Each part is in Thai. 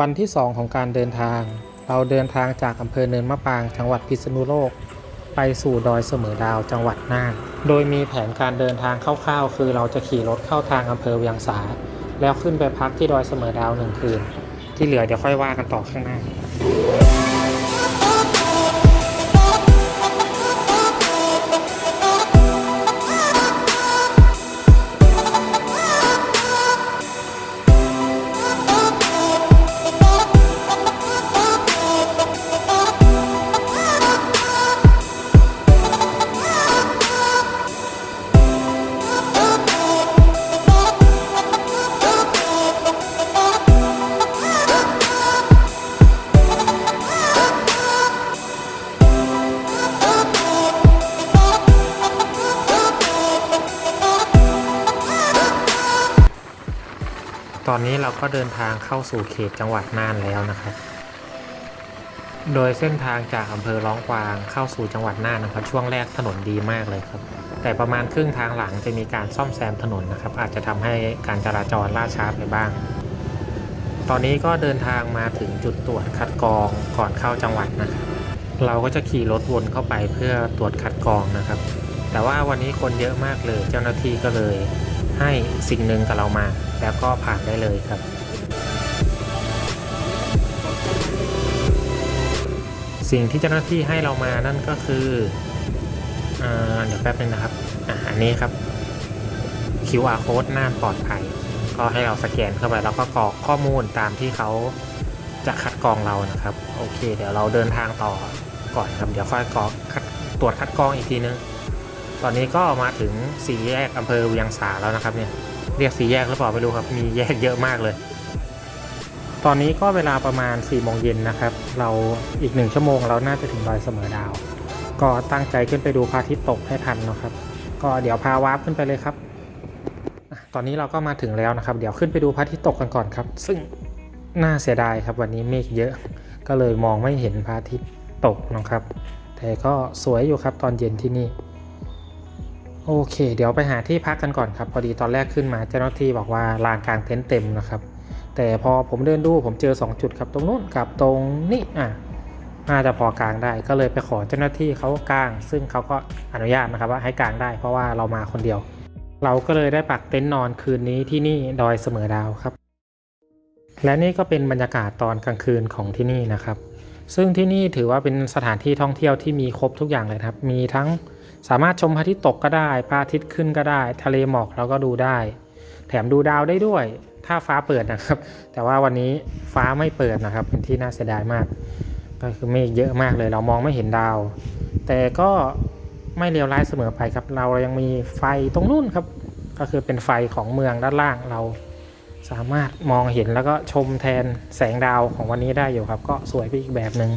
วันที่ 2 ของการเดินทาง เราเดินทางจากอำเภอเนินมะปราง จังหวัดพิษณุโลก ไปสู่ดอยเสมอดาวจังหวัดน่าน โดยมีแผนการเดินทางคร่าวๆ คือเราจะขี่รถเข้าทางอำเภอเวียงสา แล้วขึ้นไปพักที่ดอยเสมอดาวหนึ่งคืน ที่เหลือเดี๋ยวค่อยว่ากันต่อข้างหน้า อนนี้เราก็เดินทางเข้าสู่เขตจังหวัดน่านแล้วนะครับ โดยเส้นทางจากอำเภอร้องกวางเข้าสู่จังหวัดน่านนะครับ ช่วงแรกถนนดีมากเลยครับ แต่ประมาณครึ่งทางหลังจะมีการซ่อมแซมถนนนะครับ อาจจะทำให้การจราจรล่าช้าไปบ้าง ตอนนี้ก็เดินทางมาถึงจุดตรวจคัดกรองก่อนเข้าจังหวัดนะครับเราก็จะขี่รถวนเข้าไปเพื่อตรวจคัดกรองนะครับ แต่ว่าวันนี้คนเยอะมากเลยเจ้าหน้าที่ก็เลย ให้สิ่งหนึ่งกับเรามา แล้วก็ผ่านได้เลยครับ สิ่งที่เจ้าหน้าที่ให้เรามานั่นก็คือเอเดี๋ยวแป๊บนึงนะครับอะอันนี้ครับ QR code หน่าปลอดภัย ก็ให้เราสแกนเข้าไปแล้วก็กรอกข้อมูลตามที่เขาจะคัดกรองเรานะครับ โอเค เดี๋ยวเราเดินทางต่อก่อนครับ เดี๋ยวค่อยกรอกตรวจคัดกรองอีกทีนึง ตอนนี้ก็มาถึงสี่แยกอำเภอเวียงสาแล้วนะครับเนี่ยเรียกสี่แยกหรือเปล่าไม่รู้ครับ มีแยกเยอะมากเลย ตอนนี้ก็เวลาประมาณ4ี่โมงเย็นนะครับ เราอีกหนึ่งชั่วโมงเราน่าจะถึงดอยเสมอดาว ก็ตั้งใจขึ้นไปดูพระอาทิตย์ตกให้ทันนะครับ ก็เดี๋ยวพาวาร์ปขึ้นไปเลยครับ ตอนนี้เราก็มาถึงแล้วนะครับ เดี๋ยวขึ้นไปดูพระอาทิตย์ตกกันก่อนครับ ซึ่งน่าเสียดายครับวันนี้เมฆเยอะ ก็เลยมองไม่เห็นพระอาทิตย์ตกนะครับ แต่ก็สวยอยู่ครับตอนเย็นที่นี่ โอเค เดี๋ยวไปหาที่พักกันก่อนครับ พอดีตอนแรกขึ้นมาเจ้าหน้าที่บอกว่าลานกลางเต็นท์เต็มนะครับ แต่พอผมเดินดูผมเจอ 2 จุดครับตรงนู้นกับตรงนี้อะน่าจะพอกลางได้ก็เลยไปขอเจ้าหน้าที่เขากลาง ซึ่งเขาก็อนุญาตนะครับว่าให้กลางได้ เพราะว่าเรามาคนเดียว เราก็เลยได้ปักเต็นท์นอนคืนนี้ที่นี่ดอยเสมอดาวครับ และนี่ก็เป็นบรรยากาศตอนกลางคืนของที่นี่นะครับ ซึ่งที่นี่ถือว่าเป็นสถานที่ท่องเที่ยวที่มีครบทุกอย่างเลยครับ มีทั้ง สามารถชมพระอาทิตย์ตกก็ได้พระอาทิตย์ขึ้นก็ได้ ทะเลหมอกเราก็ดูได้ แถมดูดาวได้ด้วย ถ้าฟ้าเปิดนะครับ แต่ว่าวันนี้ฟ้าไม่เปิดนะครับ เป็นที่น่าเสียดายมาก ก็คือเมฆเยอะมากเลย เรามองไม่เห็นดาว แต่ก็ไม่เลวร้ายเสมอไปครับ เรายังมีไฟตรงนู้นครับ ก็คือเป็นไฟของเมืองด้านล่างเราสามารถมองเห็นแล้วก็ชมแทนแสงดาวของวันนี้ได้อยู่ครับ ก็สวยไปอีกแบบหนึ่ง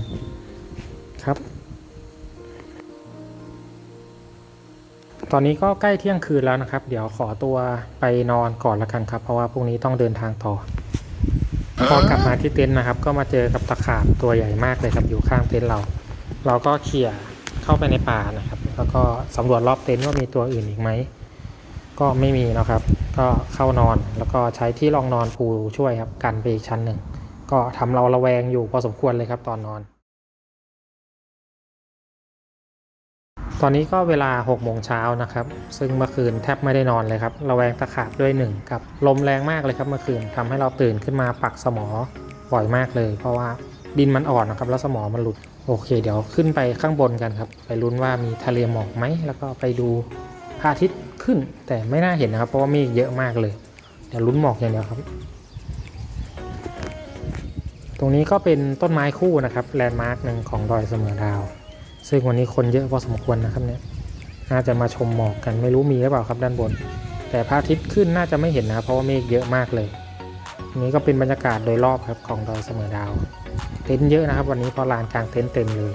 อนนี้ก็ใกล้เที่ยงคืนแล้วนะครับ เดี๋ยวขอตัวไปนอนก่อนละกันครับ เพราะว่าพรุ่งนี้ต้องเดินทางต่อ พอกลับมาที่เต็นท์นะครับ ก็มาเจอกับตะขาบตัวใหญ่มากเลยครับอยู่ข้างเต็นท์เรา เราก็เขี่ยเข้าไปในป่านะครับ แล้วก็สำรวจรอบเต็นท์ว่ามีตัวอื่นอีกไหมก็ไม่มีนะครับ ก็เข้านอนแล้วก็ใช้ที่รองนอนปูช่วยครับกันไปอีกชั้นหนึ่งก็ทำเราระแวงอยู่พอสมควรเลยครับตอนนอน ตอนนี้ก็เวลา6โมงเช้านะครับ ซึ่งเมื่อคืนแทบไม่ได้นอนเลยครับ ระแวงตะขาบด้วยหนึ่งกับลมแรงมากเลยครับเมื่อคืนทำให้เราตื่นขึ้นมาปักสมอบ่อยมากเลย เพราะว่าดินมันอ่อนนะครับ แล้วสมอมันหลุด โอเค เดี๋ยวขึ้นไปข้างบนกันครับ ไปลุ้นว่ามีทะเลหมอกไหม แล้วก็ไปดูพระอาทิตย์ขึ้น แต่ไม่น่าเห็นนะครับ เพราะว่ามฆเยอะมากเลย เดี๋ยวลุ้นหมอกอย่างเดียวครับ ตรงนี้ก็เป็นต้นไม้คู่นะครับ แลนด์มาร์กหนึ่งของดอยเสมอดาว ซึ่งวันนี้คนเยอะพอสมควรนะครับเนี่ยน่าจะมาชมหมอกกันไม่รู้มีหรือเปล่าครับด้านบน แต่พระอาทิตย์ขึ้นน่าจะไม่เห็นนะเพราะว่าเมฆเยอะมากเลยนี้ก็เป็นบรรยากาศโดยรอบครับของดอยเสมอดาว เต็นท์เยอะนะครับ วันนี้พอลานกลางเต็นท์เต็มเลย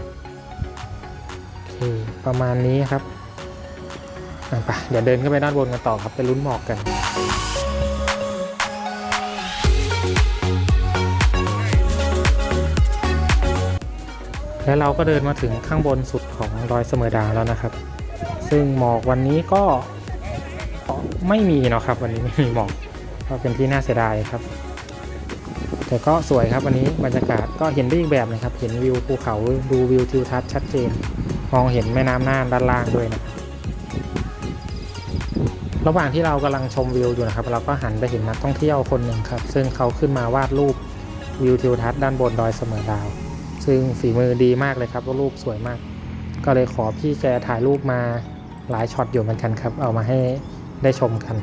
โอเคประมาณนี้ครับไปเดี๋ยวเดินขึ้นไปด้านบนกันต่อครับไปลุ้นหมอกกัน และเราก็เดินมาถึงข้างบนสุดของดอยเสมอดาวแล้วนะครับ ซึ่งหมอกวันนี้ก็ไม่มีเนาะครับ วันนี้ไม่มีหมอกก็เป็นที่น่าเสียดายครับแต่ก็สวยครับวันนี้บรรยากาศก็เห็นได้อีกแบบนะครับ เห็นวิวภูเขาดูวิวทิวทัศน์ชัดเจน มองเห็นแม่น้ำน่านด้านล่างด้วยนะระหว่างที่เรากำลังชมวิวอยู่นะครับ เราก็หันไปเห็นนักท่องเที่ยวคนหนึ่งครับ ซึ่งเขาขึ้นมาวาดรูปวิวทิวทัศน์ด้านบนดอยเสมอดาว ซึ่งฝีมือดีมากเลยครับว่ารูปสวยมาก ก็เลยขอพี่แกถ่ายรูปมาหลายช็อตอยู่เหมือนกันครับ เอามาให้ได้ชมกัน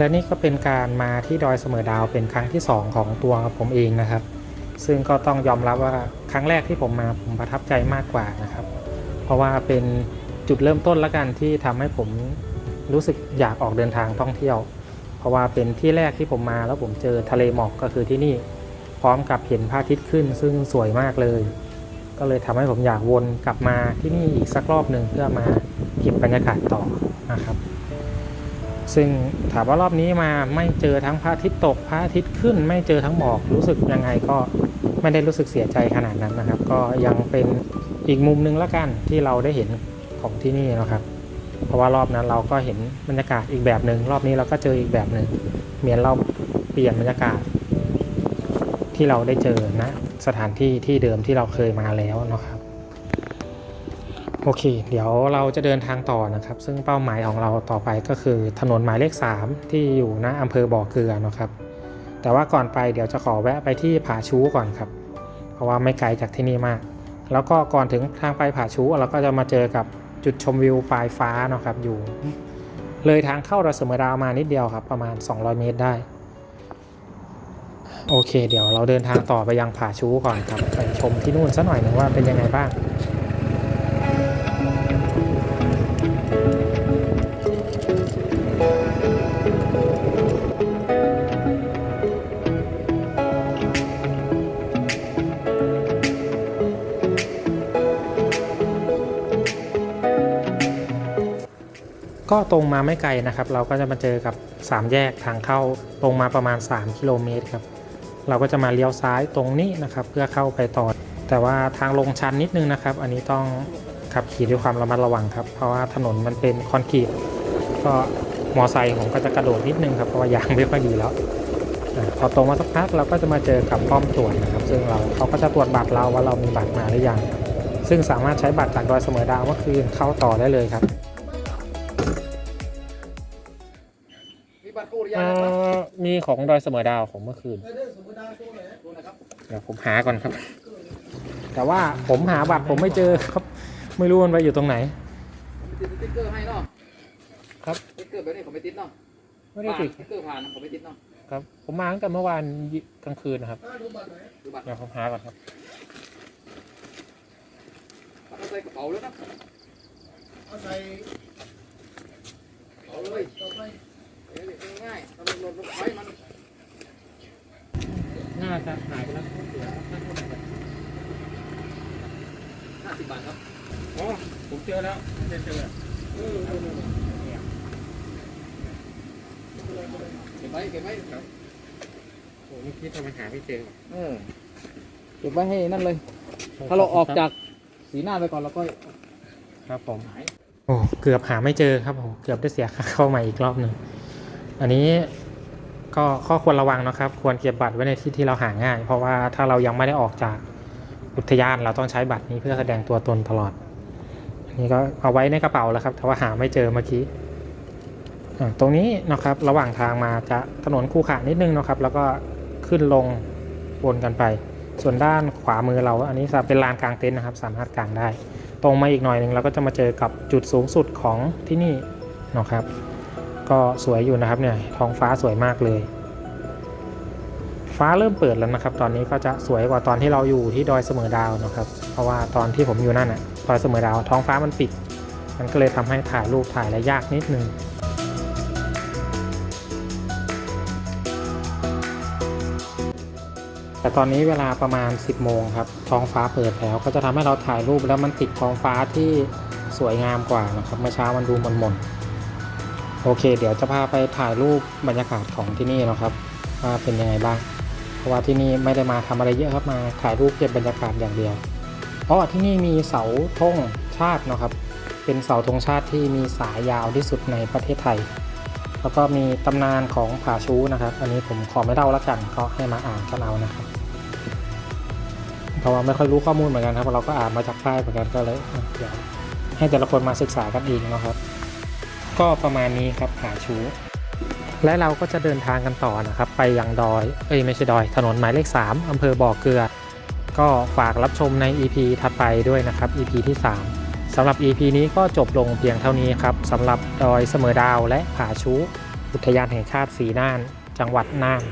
และนี่ก็เป็นการมาที่ดอยเสมอดาวเป็นครั้งที่ 2 ของตัวผมเองนะครับ ซึ่งก็ต้องยอมรับว่าครั้งแรกที่ผมมาผมประทับใจมากกว่านะครับ เพราะว่าเป็นจุดเริ่มต้นละกันที่ทำให้ผมรู้สึกอยากออกเดินทางท่องเที่ยว เพราะว่าเป็นที่แรกที่ผมมาแล้วผมเจอทะเลหมอกก็คือที่นี่ พร้อมกับเห็นพระอาทิตย์ขึ้น ซึ่งสวยมากเลย ก็เลยทำให้ผมอยากวนกลับมาที่นี่อีกสักรอบหนึ่งเพื่อมาเก็บบรรยากาศต่อนะครับ ซึ่งถามว่ารอบนี้มาไม่เจอทั้งพระอาทิตย์ตกพระอาทิตย์ขึ้น ไม่เจอทั้งหมอกรู้สึกยังไงก็ไม่ได้รู้สึกเสียใจขนาดนั้นนะครับ ก็ยังเป็นอีกมุมหนึงละกันที่เราได้เห็นของที่นี่นะครับ เพราะว่ารอบนั้นเราก็เห็นบรรยากาศอีกแบบหนึ่งรอบนี้เราก็เจออีกแบบหนึ่งเหมือนเราเปลี่ยนบรรยากาศ ที่เราได้เจอณสถานที่ที่เดิมที่เราเคยมาแล้วนะครับ โอเค เดี๋ยวเราจะเดินทางต่อนะครับ ซึ่งเป้าหมายของเราต่อไปก็คือถนนหมายเลข 3 ที่อยู่ณอำเภอบ่อเกลือนะครับ แต่ว่าก่อนไปเดี๋ยวจะขอแวะไปที่ผาชูก่อนครับ เพราะว่าไม่ไกลจากที่นี่มาก แล้วก็ก่อนถึงทางไปผาชูเราก็จะมาเจอกับจุดชมวิวปลายฟ้านะครับอยู่ เลยทางเข้าดอยเสมอดาวมานิดเดียวครับ ประมาณ 200 เมตรได้ โอเค เดี๋ยวเราเดินทางต่อไปยังผาชูก่อนครับไปชมที่นู่นสักหน่อยหนึ่งว่าเป็นยังไงบ้าง ก็ตรงมาไม่ไกลนะครับ เราก็จะมาเจอกับ 3 แยกทางเข้าตรงมาประมาณ 3 กิโลเมตรครับ เราก็จะมาเลี้ยวซ้ายตรงนี้นะครับ เพื่อเข้าไปต่อ แต่ว่าทางลงชันนิดนึงนะครับ อันนี้ต้องขับขี่ด้วยความระมัดระวังครับ เพราะว่าถนนมันเป็นคอนกรีตก็มอไซค์ผมก็จะกระโดดนิดนึงครับเพราะว่ายางไม่ค่อยดีแล้วพอตรงมาสักพักเราก็จะมาเจอกับป้อมตรวจนะครับ ซึ่งเราเขาก็จะตรวจบัตรเราว่าเรามีบัตรมาหรือยังซึ่งสามารถใช้บัตรจากดอยเสมอดาวเมื่อคืนเข้าต่อได้เลยครับ มีบัตรกู้หรือยัเอ่งครับอมีของดอยเสมอดาวของเมื่อคืน เออเด้อสมมุติดาวกู้เลยกู้นะครับเดี๋ยวผมหาก่อนครับ แต่ว่าผมหาบัตรผมไม่เจอครับ ไม่รู้มันไปอยู่ตรงไหนติดสติ๊กเกอร์ให้เนาะครับ สติ๊กเกอร์แบบนี้ผมไม่ติดเนาะไม่ได้ติดผ่านสติ๊กเกอร์ผ่านผมไม่ติดเนาะครับ ผมมาตั้งแต่เมื่อวานกลางคืนนะครับดูบัตรดูบัตรเดี๋ยวผมหาก่อนครับเอาใส่กระเป๋าแล้วนะเอาใส่เอาเลยเอาไป เดี๋ยวเดี๋ยวง่ายๆถ้ามันหล่นลงไปมันน่าจะหายไปแล้วห้าสิบบาทครับอ๋อผมเจอแล้วเจอเจอเออเออเก็บไว้เก็บไว้ครับโอ้เมื่อกี้ทำไมหาไม่เจอเออเก็บไว้ให้นั่นเลย ถ้าเราออกจากสีหน้าไปก่อนเราก็ครับผมหายโอ้เกือบหาไม่เจอครับผมเกือบได้เสียค่าเข้ามาอีกรอบหนึ่ง อันนี้ก็ข้อควรระวังนะครับ ควรเก็บบัตรไว้ในที่ที่เราหาง่าย เพราะว่าถ้าเรายังไม่ได้ออกจากอุทยานเราต้องใช้บัตรนี้เพื่อแสดงตัวตนตลอด อันนี้ก็เอาไว้ในกระเป๋าแล้วครับแต่ว่าหาไม่เจอเมื่อกี้ตรงนี้นะครับระหว่างทางมาจะถนนคู่ขระนิดนึงนะครับ แล้วก็ขึ้นลงวนกันไป ส่วนด้านขวามือเรา อันนี้จะเป็นลานกลางเต็นท์นะครับ สามารถกางได้ ตรงมาอีกหน่อยหนึ่งเราก็จะมาเจอกับจุดสูงสุดของที่นี่นะครับ ก็สวยอยู่นะครับเนี่ยท้องฟ้าสวยมากเลย ฟ้าเริ่มเปิดแล้วนะครับ ตอนนี้ก็จะสวยกว่าตอนที่เราอยู่ที่ดอยเสมอดาวนะครับ เพราะว่าตอนที่ผมอยู่นั่นน่ะดอยเสมอดาวท้องฟ้ามันปิด มันก็เลยทำให้ถ่ายรูปถ่ายและยากนิดนึงแต่ตอนนี้เวลาประมาณ 10 โมงครับ ท้องฟ้าเปิดแล้วก็จะทำให้เราถ่ายรูปแล้วมันติดท้องฟ้าที่สวยงามกว่านะครับ เมื่อเช้ามันดูหม่นๆ โอเค เดี๋ยวจะพาไปถ่ายรูปบรรยากาศของที่นี่นะครับว่าเป็นยังไงบ้าง เพราะว่าที่นี่ไม่ได้มาทำอะไรเยอะครับมาถ่ายรูปเก็บบรรยากาศอย่างเดียวอ๋อที่นี่มีเสาธงชาตินะครับ เป็นเสาธงชาติที่มีสายยาวที่สุดในประเทศไทย แล้วก็มีตำนานของผาชูนะครับ อันนี้ผมขอไม่เล่าแล้วกันก็ให้มาอ่านกันเอานะครับเพราะว่าไม่ค่อยรู้ข้อมูลเหมือนกันครับเราก็อ่านมาจากป้ายเหมือนกันก็เลยเดี๋ยวให้แต่ละคนมาศึกษากันเองนะครับ ก็ประมาณนี้ครับผาชู และเราก็จะเดินทางกันต่อนะครับ ไปยังดอย เอ้ยไม่ใช่ดอย ถนนหมายเลข 3อำเภอบ่อเกลือ ก็ฝากรับชมใน EP ถัดไปด้วยนะครับ EP ที่ 3สำหรับ EP นี้ก็จบลงเพียงเท่านี้ครับสำหรับดอยเสมอดาวและผาชู อุทยานแห่งชาติสีน่าน จังหวัดน่าน